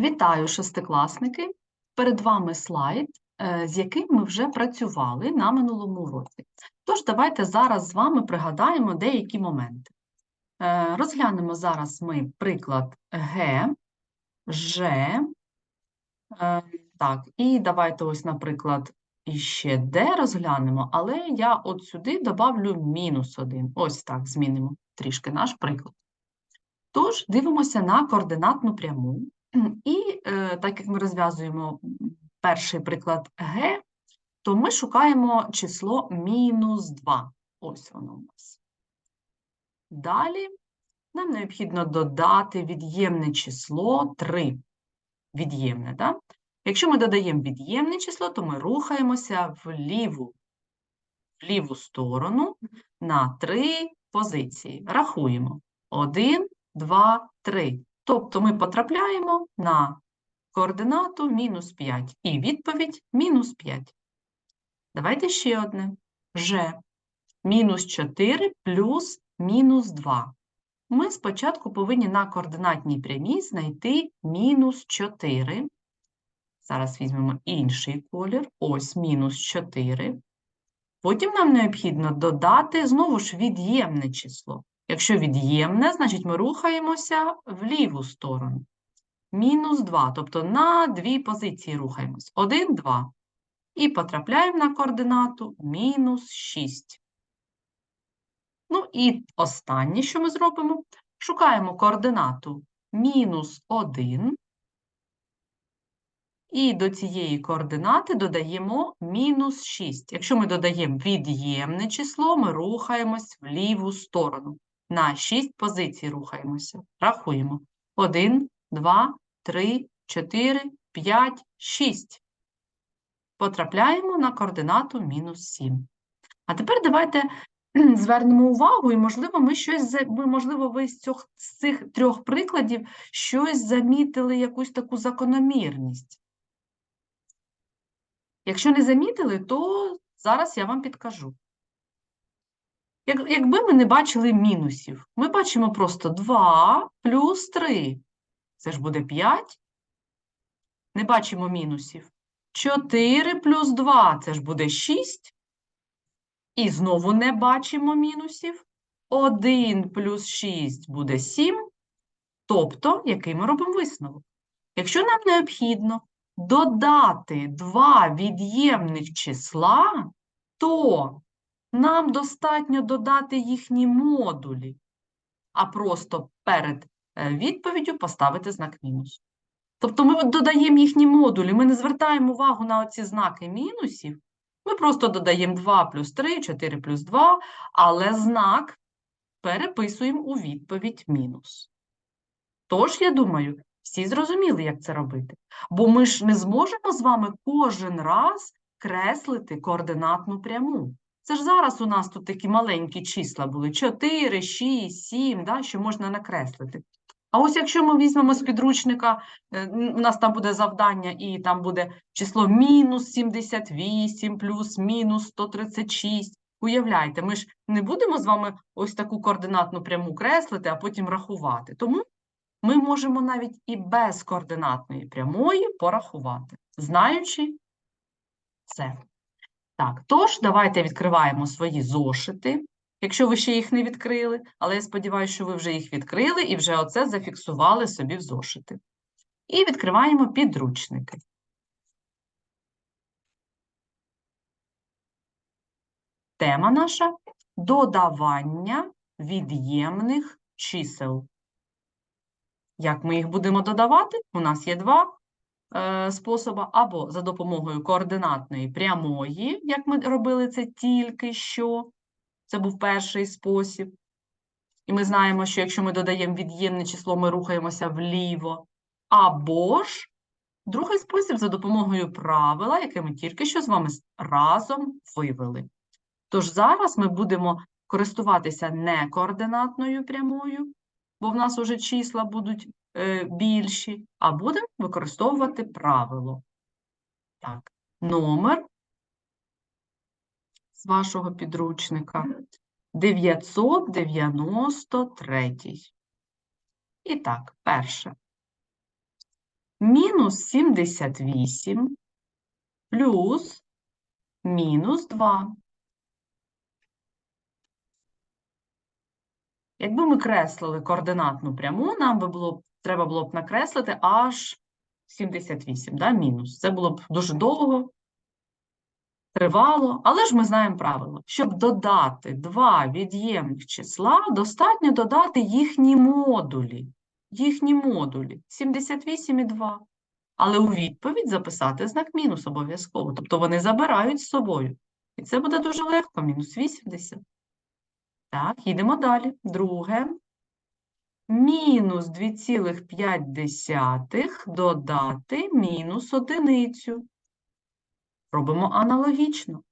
Вітаю, шестикласники! Перед вами слайд, е, з яким ми вже працювали на минулому уроці. Тож, давайте зараз з вами пригадаємо деякі моменти. Е, Розглянемо зараз ми приклад Г, Ж. е, Так, і давайте ось, наприклад, іще Д розглянемо, але я от сюди добавлю мінус 1. Ось так змінимо трішки наш приклад. Тож, дивимося на координатну пряму. І е, так як ми розв'язуємо перший приклад Г, то ми шукаємо число мінус 2. Ось воно у нас. Далі нам необхідно додати від'ємне число 3. Від'ємне, так? Якщо ми додаємо від'ємне число, то ми рухаємося в ліву, в ліву сторону на 3 позиції. Рахуємо. 1, 2, 3. Тобто ми потрапляємо на координату мінус 5. І відповідь мінус 5. Давайте ще одне. Ж. Мінус 4 плюс мінус 2. Ми спочатку повинні на координатній прямій знайти мінус 4. Зараз візьмемо інший колір. Ось мінус 4. Потім нам необхідно додати знову ж від'ємне число. Якщо від'ємне, значить ми рухаємося в ліву сторону. Мінус 2, тобто на дві позиції рухаємось. 1, 2. І потрапляємо на координату мінус 6. Ну і останнє, що ми зробимо, шукаємо координату мінус 1. І до цієї координати додаємо мінус 6. Якщо ми додаємо від'ємне число, ми рухаємось в ліву сторону. На 6 позицій рухаємося. Рахуємо. 1, 2, 3, 4, 5, 6. Потрапляємо на координату мінус 7. А тепер давайте звернемо увагу, і, можливо, ми щось, можливо, ви з цих, з цих трьох прикладів щось замітили, якусь таку закономірність. Якщо не замітили, то зараз я вам підкажу. Як, якби ми не бачили мінусів, ми бачимо просто 2 плюс 3. Це ж буде 5. Не бачимо мінусів. 4 плюс 2 це ж буде 6. І знову не бачимо мінусів. 1 плюс 6 буде 7. Тобто, який ми робимо висновок? Якщо нам необхідно додати два від'ємних числа, то нам достатньо додати їхні модулі, а просто перед е, відповіддю поставити знак мінус. Тобто ми додаємо їхні модулі, ми не звертаємо увагу на оці знаки мінусів, ми просто додаємо 2 плюс 3, 4 плюс 2, але знак переписуємо у відповідь мінус. Тож, я думаю, всі зрозуміли, як це робити. Бо ми ж не зможемо з вами кожен раз креслити координатну пряму. Це ж зараз у нас тут такі маленькі числа були 4, 6, 7, да, що можна накреслити. А ось якщо ми візьмемо з підручника, е, у нас там буде завдання, і там буде число мінус 78 плюс мінус 136. Уявляйте, ми ж не будемо з вами ось таку координатну пряму креслити, а потім рахувати. Тому ми можемо навіть і без координатної прямої порахувати, знаючи це. Так, тож, давайте відкриваємо свої зошити, якщо ви ще їх не відкрили, але я сподіваюся, що ви вже їх відкрили і вже оце зафіксували собі в зошити. І відкриваємо підручники. Тема наша – додавання від'ємних чисел. Як ми їх будемо додавати? У нас є два е, способи. Або за допомогою координатної прямої, як ми робили це тільки що. Це був перший спосіб. І ми знаємо, що якщо ми додаємо від'ємне число, ми рухаємося вліво. Або ж другий спосіб за допомогою правила, яке ми тільки що з вами разом вивели. Тож зараз ми будемо користуватися не координатною прямою, бо в нас уже числа будуть більші, а будемо використовувати правило. Так, номер з вашого підручника 993. І так, перше. Мінус 78 плюс мінус 2. Якби ми креслили координатну пряму, нам би було, треба було б накреслити аж 78, да, мінус. Це було б дуже довго, тривало, але ж ми знаємо правило. Щоб додати два від'ємних числа, достатньо додати їхні модулі. Їхні модулі 78 і 2. Але у відповідь записати знак мінус обов'язково. Тобто вони забирають з собою. І це буде дуже легко, мінус 80. Так, їдемо далі. Друге. Мінус 2,5 додати мінус одиницю. Робимо аналогічно.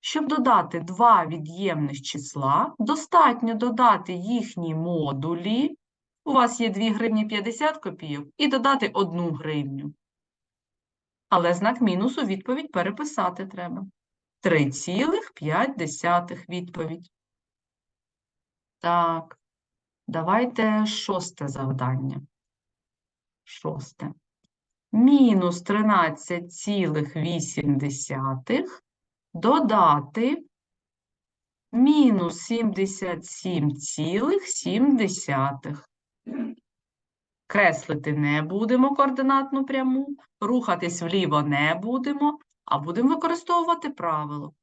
Щоб додати два від'ємних числа, достатньо додати їхні модулі. У вас є 2 гривні 50 копійок і додати 1 гривню. Але знак мінус у відповідь переписати треба. 3,5 відповідь. Так, давайте шосте завдання. Шосте. Мінус 13,8 додати мінус 77,7. Креслити не будемо координатну пряму, рухатись вліво не будемо, а будемо використовувати правило.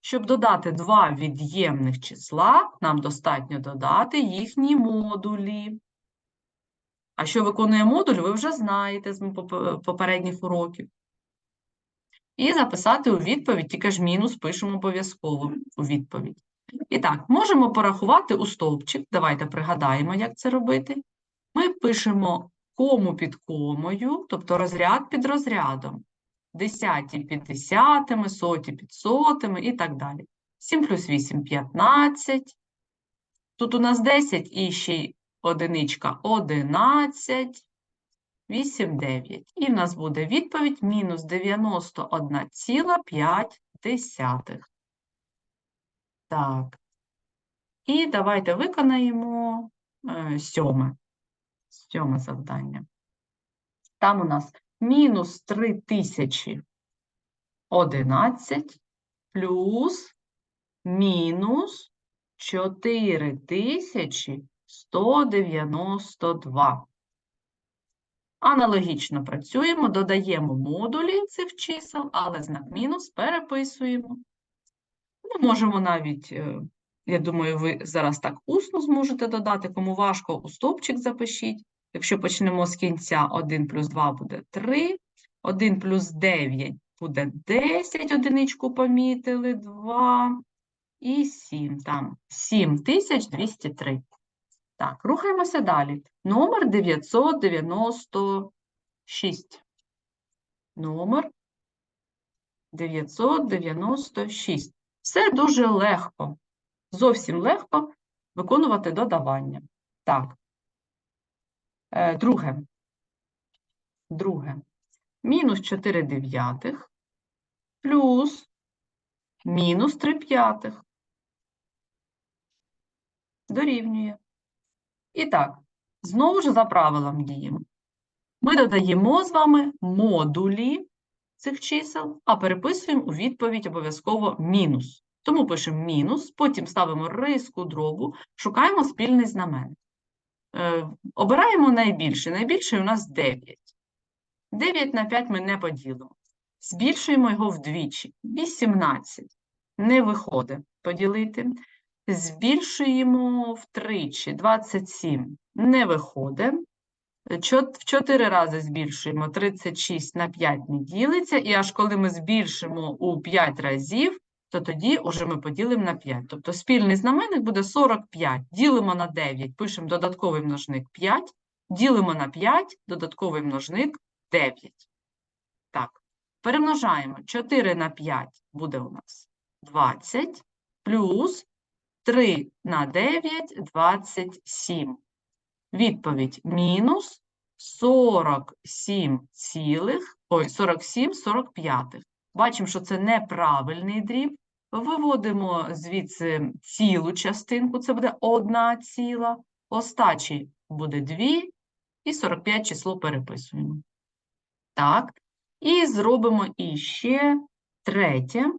Щоб додати два від'ємних числа, нам достатньо додати їхні модулі. А що виконує модуль, ви вже знаєте з попередніх уроків. І записати у відповідь, тільки ж мінус пишемо обов'язково у відповідь. І так, можемо порахувати у стовпчик. Давайте пригадаємо, як це робити. Ми пишемо кому під комою, тобто розряд під розрядом. Десяті під десятими, соті під сотими і так далі. 7 плюс 8 – 15. Тут у нас 10 і ще й одиничка 11. 8, 9. І в нас буде відповідь мінус 91,5. Так. І давайте виконаємо е, сьоме. Сьоме завдання. Там у нас мінус 3011 плюс мінус 4192. Аналогічно працюємо, додаємо модулі цих чисел, але знак мінус переписуємо. Ми можемо навіть, е, я думаю, ви зараз так усно зможете додати, кому важко, у стовпчик запишіть. Якщо почнемо з кінця, 1 плюс 2 буде 3, 1 плюс 9 буде 10, одиничку помітили, 2 і 7, там 7203. Так, рухаємося далі. Номер 996. Номер 996. Все дуже легко. Зовсім легко виконувати додавання. Так. Е, Друге. Друге. Мінус 4 дев'ятих плюс мінус 3 п'ятих. Дорівнює. І так, знову ж за правилом діємо. Ми додаємо з вами модулі цих чисел, а переписуємо у відповідь обов'язково мінус. Тому пишемо мінус, потім ставимо риску дробу, шукаємо спільний знаменник. Е, обираємо найбільший. Найбільший у нас 9. 9 на 5 ми не поділимо. Збільшуємо його вдвічі. 18. Не виходить поділити. Збільшуємо втричі. 27. Не виходить. В 4 рази збільшуємо. 36 на 5 не ділиться. І аж коли ми збільшимо у 5 разів, то тоді уже ми поділимо на 5. Тобто спільний знаменник буде 45. Ділимо на 9, пишемо додатковий множник 5. Ділимо на 5, додатковий множник 9. Так, перемножаємо. 4 на 5 буде у нас 20, плюс 3 на 9 – 27. Відповідь мінус 47 цілих, ой, 47 45. Бачимо, що це неправильний дріб. Виводимо звідси цілу частинку, це буде одна ціла. Остачі буде 2, І 45 число переписуємо. Так. І зробимо іще третє,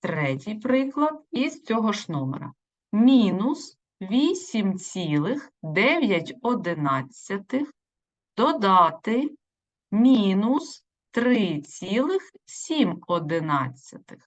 третій приклад із цього ж номера. Мінус 8,9 додати мінус 3,7.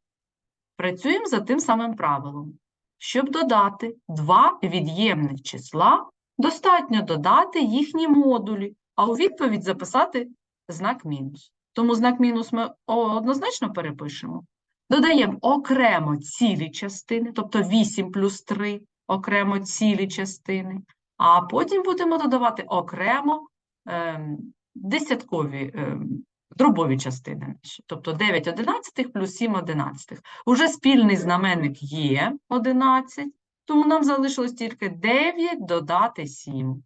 Працюємо за тим самим правилом. Щоб додати два від'ємних числа, достатньо додати їхні модулі, а у відповідь записати знак мінус. Тому знак мінус ми однозначно перепишемо. Додаємо окремо цілі частини, тобто 8 плюс 3 окремо цілі частини, а потім будемо додавати окремо ем, десяткові ем, дробові частини. Тобто 9 одинадцятих плюс 7 одинадцятих. Уже спільний знаменник є 11, тому нам залишилось тільки 9 додати 7.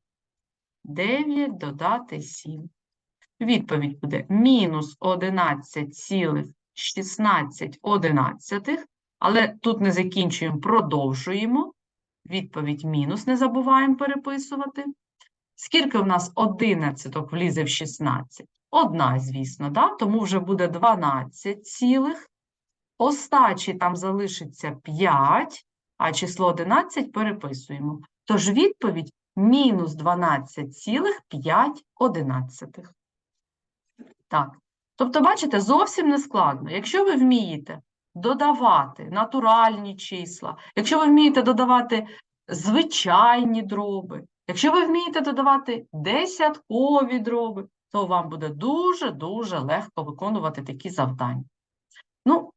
9 додати 7. Відповідь буде мінус 11,16 одинадцятих, але тут не закінчуємо, продовжуємо. Відповідь мінус, не забуваємо переписувати. Скільки в нас одинадцяток влізе в 16? Одна, звісно, да? тому вже буде 12 цілих. Остачі там залишиться 5, а число 11 переписуємо. Тож відповідь мінус 12,5 одинадцятих. Так. Тобто, бачите, зовсім не складно. Якщо ви вмієте додавати натуральні числа, якщо ви вмієте додавати звичайні дроби, якщо ви вмієте додавати десяткові дроби, то вам буде дуже-дуже легко виконувати такі завдання. Ну,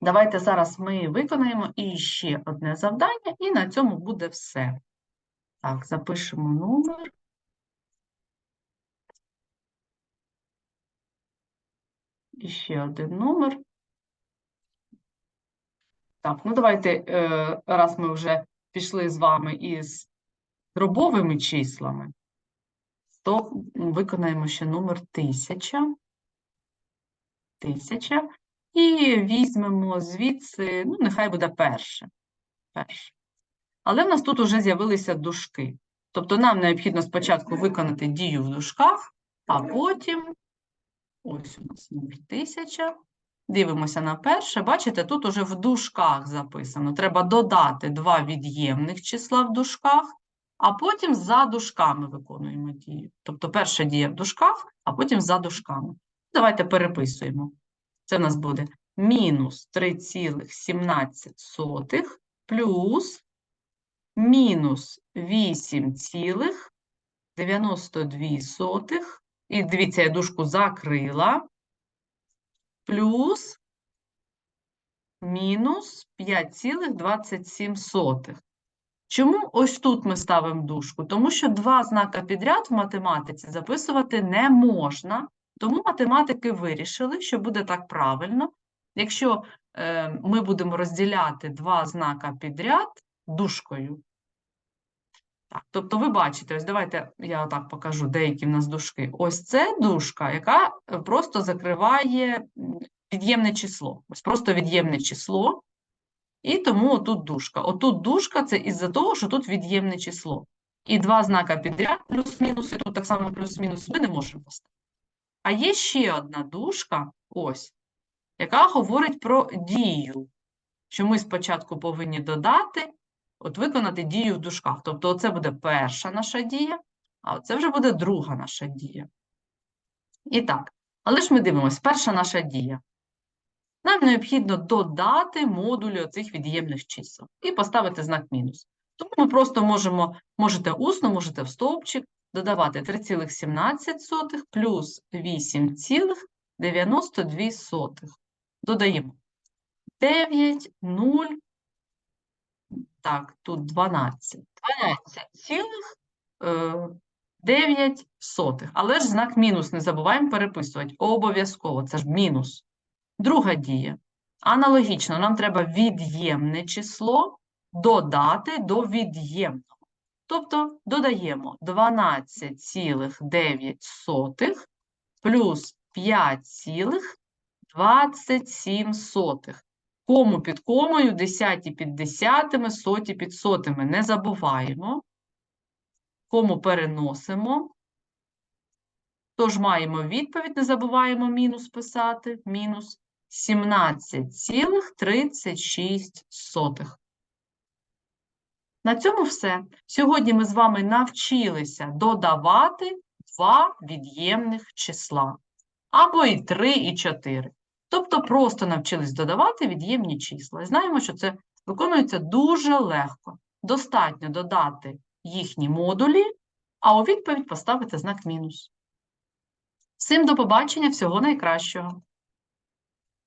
давайте зараз ми виконаємо і ще одне завдання, і на цьому буде все. Так, запишемо номер. І ще один номер. Так, ну давайте, е, раз ми вже пішли з вами із дробовими числами, то виконаємо ще номер 1000. 1000. І візьмемо звідси, ну, нехай буде перше. перше. Але в нас тут вже з'явилися дужки. Тобто нам необхідно спочатку виконати дію в дужках, а потім Ось у нас номер 1000. Дивимося на перше. Бачите, тут уже в дужках записано. Треба додати два від'ємних числа в дужках, а потім за дужками виконуємо дію. Тобто перша дія в дужках, а потім за дужками. Давайте переписуємо. Це в нас буде мінус 3,17 плюс мінус 8,92 і дивіться, я дужку закрила. Плюс мінус 5,27. Чому ось тут ми ставимо дужку? Тому що два знака підряд в математиці записувати не можна. Тому математики вирішили, що буде так правильно. Якщо е, ми будемо розділяти два знака підряд дужкою, так, тобто ви бачите, ось давайте я так покажу деякі в нас дужки. Ось це дужка, яка просто закриває від'ємне число. Ось просто від'ємне число, і тому отут дужка. Отут дужка це із-за того, що тут від'ємне число. І два знака підряд, плюс-мінус, і тут так само плюс-мінус, ми не можемо поставити. А є ще одна дужка, ось, яка говорить про дію, що ми спочатку повинні додати от виконати дію в дужках. Тобто, це буде перша наша дія, а це вже буде друга наша дія. І так, але ж ми дивимося, перша наша дія. Нам необхідно додати модулі оцих від'ємних чисел і поставити знак мінус. Тому ми просто можемо, можете усно, можете в стовпчик, додавати 3,17 плюс 8,92. Додаємо 9, 0, так, тут 12. 12,9. Е, Але ж знак мінус не забуваємо переписувати. Обов'язково, це ж мінус. Друга дія. Аналогічно, нам треба від'ємне число додати до від'ємного. Тобто додаємо 12,9 плюс 5,27. Кому під комою, десяті під десятими, соті під сотими не забуваємо. Кому переносимо. Тож маємо відповідь, не забуваємо мінус писати. Мінус 17,36. На цьому все. Сьогодні ми з вами навчилися додавати два від'ємних числа. Або і 3, і 4. Тобто просто навчились додавати від'ємні числа. І знаємо, що це виконується дуже легко. Достатньо додати їхні модулі, а у відповідь поставити знак мінус. Всім до побачення, всього найкращого!